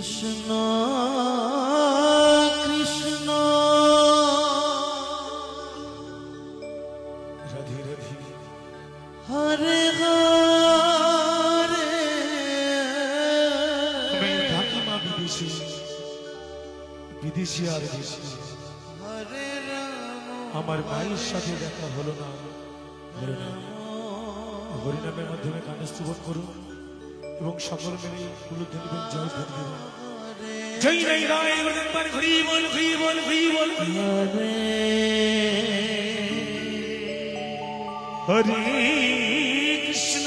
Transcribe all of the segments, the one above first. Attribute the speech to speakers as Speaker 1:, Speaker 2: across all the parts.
Speaker 1: কৃষ্ণ কৃষ্ণ।
Speaker 2: রাধে রাধে।
Speaker 1: হরে হরে।
Speaker 2: আমি ঢাকিমা বিদেশি বিদেশি আর দেশি
Speaker 1: হরে
Speaker 2: আমার মায়ের সাথে দেখা হলো না। হরিনামের মাধ্যমে স্তবন করুন। এবং সকল মিলে কুলধ্বনি এবং জয় ধ্বনি দেবেন জয় রাই রায় গজনবার ঘুরি বল ঘুরি বল ঘুরি বল।
Speaker 1: হরে
Speaker 2: কৃষ্ণ।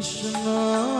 Speaker 2: কৃষ্ণ কৃষ্ণ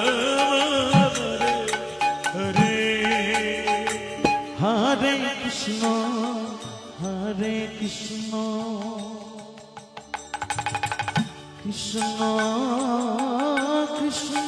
Speaker 2: কৃষ্ণ কৃষ্ণ।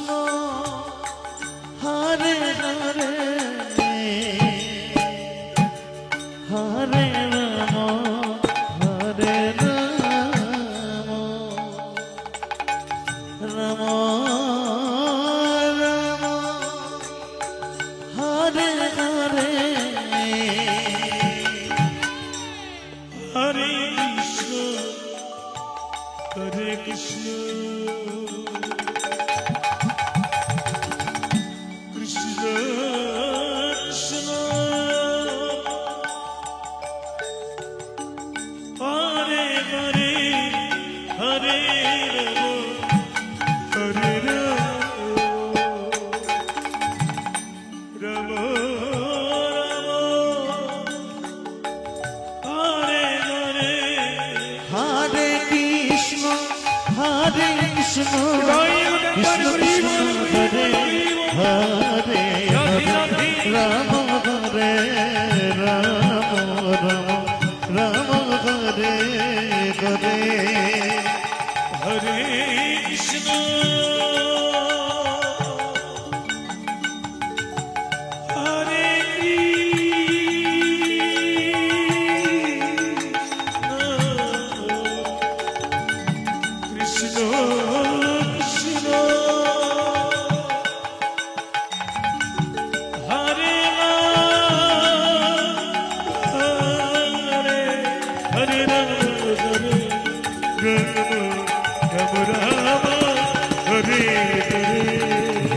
Speaker 2: हरे